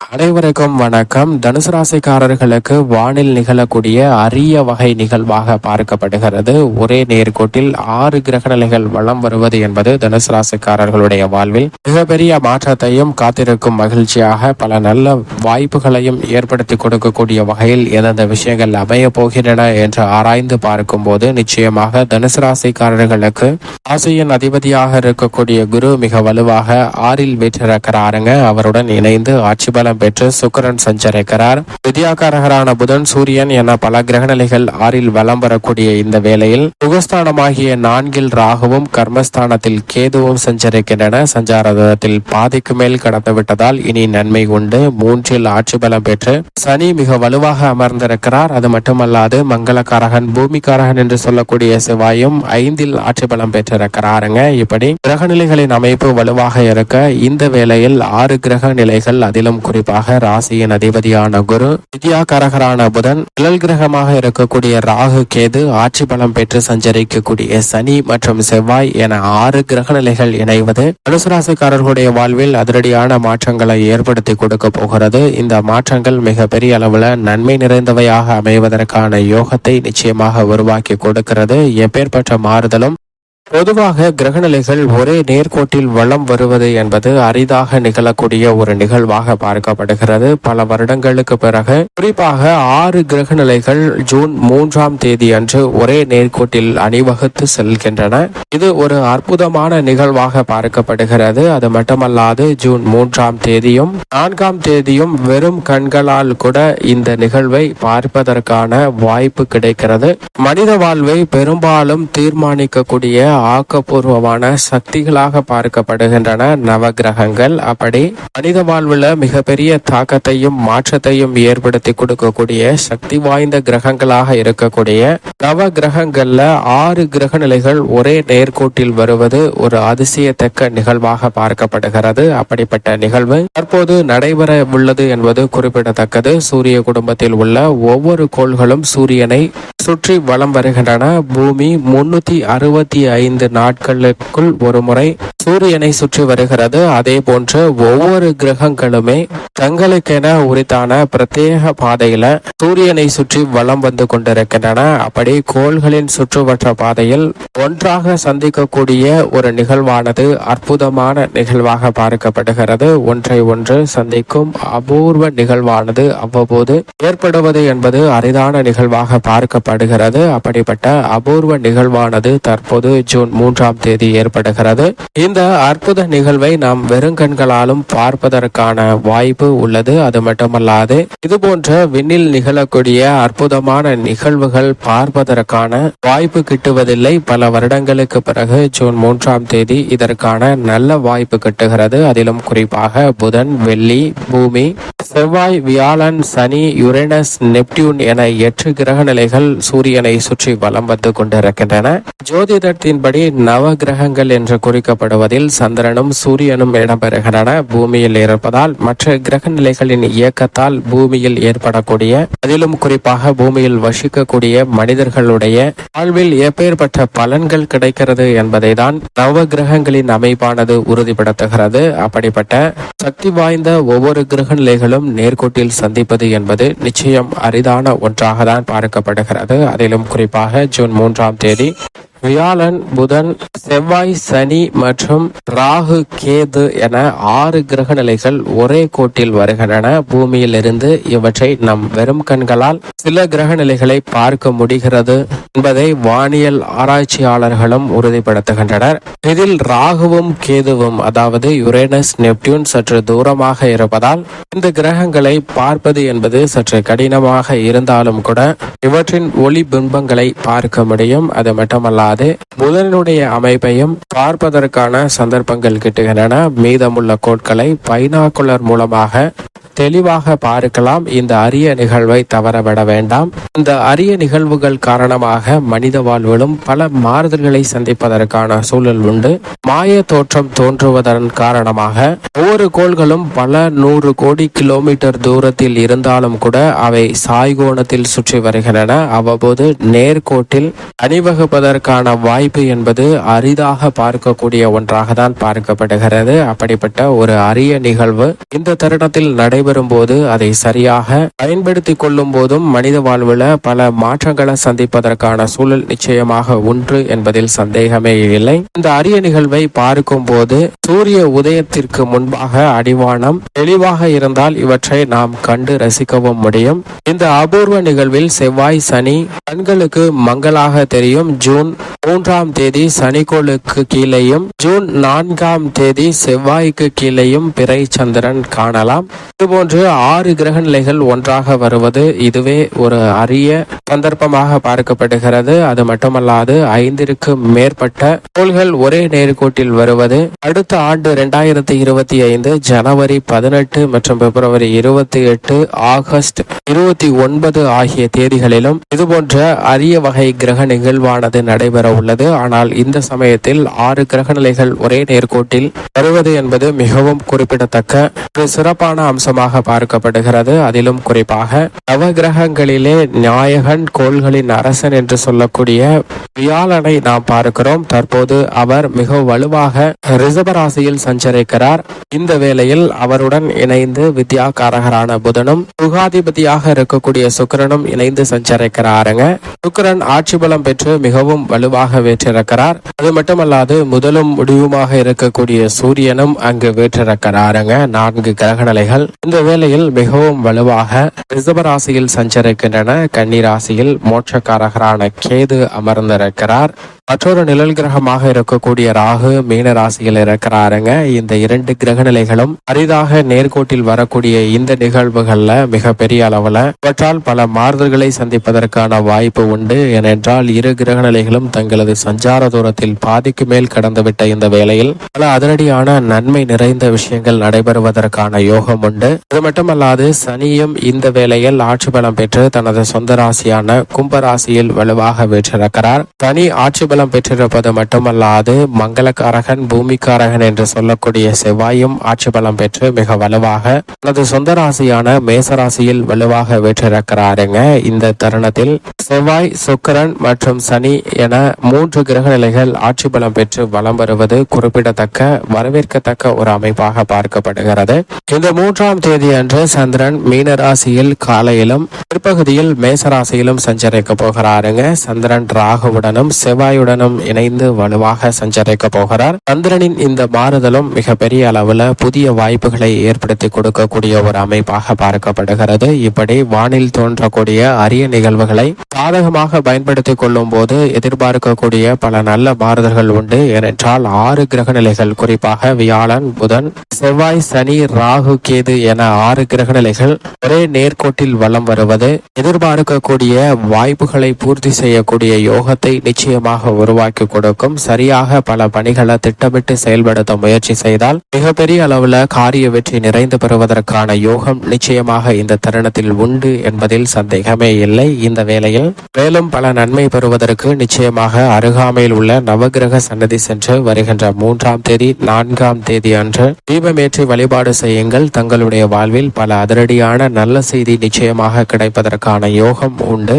அனைவருக்கும் வணக்கம். தனுசு ராசிக்காரர்களுக்கு வானில் நிகழக்கூடிய அரிய வகை நிகழ்வாக பார்க்கப்படுகிறது. ஒரே நேர்கோட்டில் ஆறு கிரக நிலைகள் வளம் வருவது என்பது தனுசு ராசிக்காரர்களுடைய வாழ்வில் மிகப்பெரிய மாற்றத்தையும் காத்திருக்கும் மகிழ்ச்சியாக பல நல்ல வாய்ப்புகளையும் ஏற்படுத்தி கொடுக்கக்கூடிய வகையில் எந்தெந்த விஷயங்கள் அமைய போகின்றன என்று ஆராய்ந்து பார்க்கும்போது நிச்சயமாக தனுசு ராசிக்காரர்களுக்கு ஆசையின் அதிபதியாக இருக்கக்கூடிய குரு மிக வலுவாக ஆறில் வீற்றிருக்கிறாருங்க. அவருடன் இணைந்து ஆட்சி பலம் பெற்று சுக்கரன் சஞ்சரிக்கிறார். வித்யாகாரகரான புதன் சூரியன் என பல கிரகநிலைகள் ஆறில் வலம் வரக்கூடிய இந்த வேளையில் சுகஸ்தானமாகிய நான்கில் ராகுவும் கர்மஸ்தானத்தில் கேதுவும் சஞ்சரிக்கின்றன. சஞ்சாரதத்தில் பாதிக்கு மேல் கடந்துவிட்டதால் இனி நன்மை உண்டு. மூன்றில் ஆட்சி பலம் பெற்று சனி மிக வலுவாக அமர்ந்திருக்கிறார். அது மட்டுமல்லாது மங்களக்காரகன் பூமிக்காரகன் என்று சொல்லக்கூடிய செவ்வாயும் ஐந்தில் ஆட்சி பலம் பெற்றிருக்கிறாருங்க. இப்படி கிரகநிலைகளின் அமைப்பு வலுவாக இருக்க இந்த வேளையில் ஆறு கிரக நிலைகள் அதிலும் குறி குறிப்பாக ராசியின் அதிபதியான குரு வித்யாகாரகரான புதன் நிழல் கிரகமாக இருக்கக்கூடிய ராகு கேது ஆட்சி பலம் பெற்று சஞ்சரிக்கக்கூடிய சனி மற்றும் செவ்வாய் என ஆறு கிரக நிலைகள் இணைவது தனுசு ராசிக்காரர்களுடைய வாழ்வில் அதிரடியான மாற்றங்களை ஏற்படுத்தி கொடுக்க போகிறது. இந்த மாற்றங்கள் மிக பெரிய அளவுல நன்மை நிறைந்தவையாக அமைவதற்கான யோகத்தை நிச்சயமாக உருவாக்கி கொடுக்கிறது. எப்பேற்பட்ட மாறுதலும் பொதுவாக கிரகநிலைகள் ஒரே நேர்கோட்டில் வளம் வருவது என்பது அரிதாக நிகழக்கூடிய ஒரு நிகழ்வாக பார்க்கப்படுகிறது. பல வருடங்களுக்கு பிறகு குறிப்பாக ஆறு கிரகநிலைகள் ஜூன் மூன்றாம் தேதி அன்று ஒரே நேர்கோட்டில் அணிவகுத்து செல்கின்றன. இது ஒரு அற்புதமான நிகழ்வாக பார்க்கப்படுகிறது. அது மட்டுமல்லாது ஜூன் மூன்றாம் தேதியும் நான்காம் தேதியும் வெறும் கண்களால் கூட இந்த நிகழ்வை பார்ப்பதற்கான வாய்ப்பு கிடைக்கிறது. மனித வாழ்வை பெரும்பாலும் தீர்மானிக்கக்கூடிய ஆக்கப்பூர்வமான சக்திகளாக பார்க்கப்படுகின்றன நவகிரகங்கள். அப்படி மனித வாழ்வுல மிகப்பெரிய தாக்கத்தையும் மாற்றத்தையும் ஏற்படுத்தி கொடுக்கக்கூடிய சக்தி வாய்ந்த கிரகங்களாக இருக்கக்கூடிய நவ கிரகங்கள்ல ஆறு கிரக நிலைகள் ஒரே நேர்கோட்டில் வருவது ஒரு அதிசயத்தக்க நிகழ்வாக பார்க்கப்படுகிறது. அப்படிப்பட்ட நிகழ்வு தற்போது நடைபெற உள்ளது என்பது குறிப்பிடத்தக்கது. சூரிய குடும்பத்தில் உள்ள ஒவ்வொரு கோள்களும் சூரியனை சுற்றி வலம் வருகின்றன. பூமி முன்னூத்தி அறுபத்தி ஐந்து நாட்களுக்குள் ஒரு முறை சூரியனை சுற்றி வருகிறது. அதே போன்று ஒவ்வொரு கிரகங்களுமே தங்களுக்கென உரித்தான பிரத்யேக பாதையில சூரியனை சுற்றி வலம் வந்து கொண்டிருக்கின்றன. அப்படி கோள்களின் சுற்றுவற்ற பாதையில் ஒன்றாக சந்திக்கக்கூடிய ஒரு நிகழ்வானது அற்புதமான நிகழ்வாக பார்க்கப்படுகிறது. ஒன்றை ஒன்று சந்திக்கும் அபூர்வ நிகழ்வானது அவ்வப்போது ஏற்படுவது என்பது அரிதான நிகழ்வாக பார்க்கப்படுகிறது. அப்படிப்பட்ட அபூர்வ நிகழ்வானது தற்போது ஜூன் மூன்றாம் தேதி ஏற்படுகிறது. இந்த அற்புத நிகழ்வை நாம் வெறுங்கண்களாலும் பார்ப்பதற்கான வாய்ப்பு உள்ளது. அது மட்டுமல்லாது இது போன்ற விண்ணில் நிகழக்கூடிய அற்புதமான நிகழ்வுகள் பார்ப்பதற்கான வாய்ப்பு கிட்டுவதில்லை. பல வருடங்களுக்கு பிறகு ஜூன் மூன்றாம் தேதி இதற்கான நல்ல வாய்ப்பு கிட்டுகிறது. அதிலும் குறிப்பாக புதன் வெள்ளி பூமி செவ்வாய் வியாழன் சனி யுரேனஸ் நெப்டியூன் என எட்டு கிரக நிலைகள் சூரியனை சுற்றி வலம் வந்து கொண்டிருக்கின்றன. ஜோதிடத்தின்படி நவ கிரகங்கள் என்று குறிக்கப்படுவதில் சந்திரனும் சூரியனும் இடம்பெறுகின்றன. பூமியில் இருப்பதால் மற்ற கிரக நிலைகளின் இயக்கத்தால் பூமியில் ஏற்படக்கூடிய அதிலும் குறிப்பாக பூமியில் வசிக்கக்கூடிய மனிதர்களுடைய வாழ்வில் எப்பேற்பட்ட பலன்கள் கிடைக்கிறது என்பதை தான் நவ கிரகங்களின் அமைப்பானது உறுதிப்படுத்துகிறது. அப்படிப்பட்ட சக்தி வாய்ந்த ஒவ்வொரு கிரக நிலைகளும் நேர்கோட்டில் சந்திப்பது என்பது நிச்சயம் அரிதான ஒன்றாக தான் பார்க்கப்படுகிறது. அதிலும் குறிப்பாக ஜூன் மூன்றாம் தேதி வியாழன் புதன் செவ்வாய் சனி மற்றும் ராகு கேது என ஆறு கிரக நிலைகள் ஒரே கோட்டில் வருகின்றன. பூமியில் இருந்து இவற்றை நம் வெறும் கண்களால் சில கிரக நிலைகளை பார்க்க முடிகிறது என்பதை வானியல் ஆராய்ச்சியாளர்களும் உறுதிப்படுத்துகின்றனர். இதில் ராகுவும் கேதுவும் அதாவது யுரேனஸ் நெப்டியூன் சற்று தூரமாக இருப்பதால் இந்த கிரகங்களை பார்ப்பது என்பது சற்று கடினமாக இருந்தாலும் கூட இவற்றின் ஒளி பிம்பங்களை பார்க்க முடியும். அது மட்டுமல்லாது புதனுடைய அமைப்பையும் பார்ப்பதற்கான சந்தர்ப்பங்கள் கிட்டுகின்றன. மீதமுள்ள கோட்களை பைனாக்குலர் மூலமாக தெளிவாக பார்க்கலாம். இந்த அரிய நிகழ்வை தவறவிட வேண்டாம். இந்த அரிய நிகழ்வுகள் காரணமாக மனித வாழ்விலும் பல மாறுதல்களை சந்திப்பதற்கான சூழல் உண்டு. மாய தோற்றம் தோன்றுவதன் காரணமாக ஒவ்வொரு கோள்களும் பல நூறு கோடி கிலோமீட்டர் தூரத்தில் இருந்தாலும் கூட அவை சாய்கோணத்தில் சுற்றி வருகின்றன. அவ்வப்போது நேர்கோட்டில் அணிவகுப்பதற்கான வாய்ப்பு என்பது அரிதாக பார்க்கக்கூடிய ஒன்றாக தான் பார்க்கப்படுகிறது. அப்படிப்பட்ட ஒரு அரிய நிகழ்வு இந்த தருணத்தில் நடை நடைபெறும் போது அதை சரியாக பயன்படுத்தி கொள்ளும் போதும் மனித வாழ்வில் பல மாற்றங்களை சந்திப்பதற்கான சூழல் நிச்சயமாக உண்டு என்பதில் சந்தேகமே இல்லை. இந்த அரிய நிகழ்வை பார்க்கும் போது சூரிய உதயத்திற்கு முன்பாக அடிவானம் தெளிவாக இருந்தால் இவற்றை நாம் கண்டு ரசிக்கவும் முடியும். இந்த அபூர்வ நிகழ்வில் செவ்வாய் சனி கண்களுக்கு மங்களாக தெரியும். ஜூன் மூன்றாம் தேதி சனிக்கோளுக்கு கீழேயும் ஜூன் நான்காம் தேதி செவ்வாய்க்கு கீழேயும் பிறை சந்திரன் காணலாம். இதுபோன்று ஆறு கிரக நிலைகள் ஒன்றாக வருவது இதுவே ஒரு அரிய சந்தர்ப்பமாக பார்க்கப்படுகிறது. அது மட்டுமல்லாது ஐந்திற்கு மேற்பட்ட கோள்கள் ஒரே நேர்கோட்டில் வருவது. அடுத்த ஆண்டு இரண்டாயிரத்தி இருபத்தி ஐந்து ஜனவரி பதினெட்டு மற்றும் பிப்ரவரி இருபத்தி எட்டு ஆகஸ்ட் இருபத்தி ஒன்பது ஆகிய தேதிகளிலும் இதுபோன்ற அரிய வகை கிரக நிகழ்வானது நடைபெற உள்ளது. ஆனால் இந்த சமயத்தில் ஆறு கிரக நிலைகள் ஒரே நேர்கோட்டில் வருவது என்பது மிகவும் குறிப்பிடத்தக்க ஒரு சிறப்பான அம்சமாக பார்க்கப்படுகிறது. அதிலும் குறிப்பாக நவ கிரகங்களிலே நாயகன் கோள்களின் அரசன் என்று சொல்லக்கூடிய வியாழனை நாம் பார்க்கிறோம். தற்போது அவர் மிக வலுவாக ரிசபராசியில் சஞ்சரிக்கிறார். இந்த வேளையில் அவருடன் இணைந்து வித்யா காரகரான புதனும் சுகாதிபதியாக இருக்கக்கூடிய சுக்கரனும் இணைந்து சஞ்சரிக்கிறாருங்க. சுக்கரன் ஆட்சி பலம் பெற்று மிகவும் வலுவாக வேற்றிருக்கிறார். அது மட்டுமல்லாது முதலும் முடிவுமாக இருக்கக்கூடிய சூரியனும் அங்கு வேற்றிருக்கிறாருங்க. நான்கு கிரக நிலைகள். இந்த வேளையில் மிகவும் வலுவாக ராசியில் சஞ்சரிக்கின்றன. கன்னி ராசியில் மோட்சக்காரகரான கேது அமர்ந்திருக்கிறார். மற்றொரு நிழல் கிரகமாக இருக்கக்கூடிய ராகு மீன ராசியில் இருக்கிறாருங்க. இந்த இரண்டு கிரக நிலைகளும் அரிதாக நேர்கோட்டில் வரக்கூடிய இந்த நிகழ்வுகள்ல மிக பெரிய அளவுல இவற்றால் பல மாறுதல்களை சந்திப்பதற்கான வாய்ப்பு உண்டு. ஏனென்றால் இரு கிரக நிலைகளும் தங்களது சஞ்சார தூரத்தில் பாதிக்கு மேல் கடந்துவிட்ட இந்த வேளையில் பல அதிரடியான நன்மை நிறைந்த விஷயங்கள் நடைபெறுவதற்கான யோகம் உண்டு. அது மட்டுமல்லாது சனியும் இந்த வேளையில் ஆட்சி பலம் பெற்று தனது சொந்த ராசியான கும்ப ராசியில் வலுவாக வீற்றிருக்கிறார். தனி ஆட்சி மங்களம் பெற்றிருப்பது மட்டுமல்லாது மங்களக்காரகன் பூமிக்காரகன் என்று சொல்லக்கூடிய செவ்வாயும் ஆட்சி பலம் பெற்று மிக வலுவாக தனது சொந்த ராசியான மேசராசியில் வலுவாக வெற்றிருக்கிறாருங்க. இந்த தருணத்தில் செவ்வாய் சுக்கரன் மற்றும் சனி என மூன்று கிரக நிலைகள் ஆட்சி பலம் பெற்று வலம் வருவது குறிப்பிடத்தக்க வரவேற்கத்தக்க ஒரு அமைப்பாக பார்க்கப்படுகிறது. இந்த மூன்றாம் தேதி அன்று சந்திரன் மீன ராசியில் காலையிலும் பிற்பகுதியில் மேசராசியிலும் சஞ்சரிக்க போகிறாருங்க. சந்திரன் ராகுவுடனும் செவ்வாயுடன் செவ்வாயுடனும் இணைந்து வலுவாக சஞ்சரிக்க போகிறார். சந்திரனின் இந்த மாறுதலும் மிகப்பெரிய அளவுல புதிய வாய்ப்புகளை ஏற்படுத்தி கொடுக்கக்கூடிய ஒரு அமைப்பாக பார்க்கப்படுகிறது. இப்படி வானில் தோன்றக்கூடிய அரிய நிகழ்வுகளை சாதகமாக பயன்படுத்திக் கொள்ளும் போது எதிர்பார்க்கக்கூடிய பல நல்ல மாறுதல்கள் உண்டு. ஏனென்றால் ஆறு கிரக நிலைகள் குறிப்பாக வியாழன் புதன் செவ்வாய் சனி ராகு கேது என ஆறு கிரக நிலைகள் ஒரே நேர்கோட்டில் வலம் வருவது எதிர்பார்க்கக்கூடிய வாய்ப்புகளை பூர்த்தி செய்யக்கூடிய யோகத்தை நிச்சயமாக உருவாக்கி கொடுக்கும். சரியாக பல பணிகளை திட்டமிட்டு செயல்படுத்த முயற்சி செய்தால் மிகப்பெரிய அளவுல காரிய வெற்றி நிறைந்து பெறுவதற்கான யோகம் நிச்சயமாக இந்த தருணத்தில் உண்டு என்பதில் சந்தேகமே இல்லை. இந்த வேளையில் மேலும் பல நன்மை பெறுவதற்கு நிச்சயமாக அருகாமையில் உள்ள நவகிரக சன்னதி சென்று வருகின்ற மூன்றாம் தேதி நான்காம் தேதி அன்று தீபமேற்றி வழிபாடு செய்யுங்கள். தங்களுடைய வாழ்வில் பல அதிரடியான நல்ல செய்தி நிச்சயமாக கிடைப்பதற்கான யோகம் உண்டு.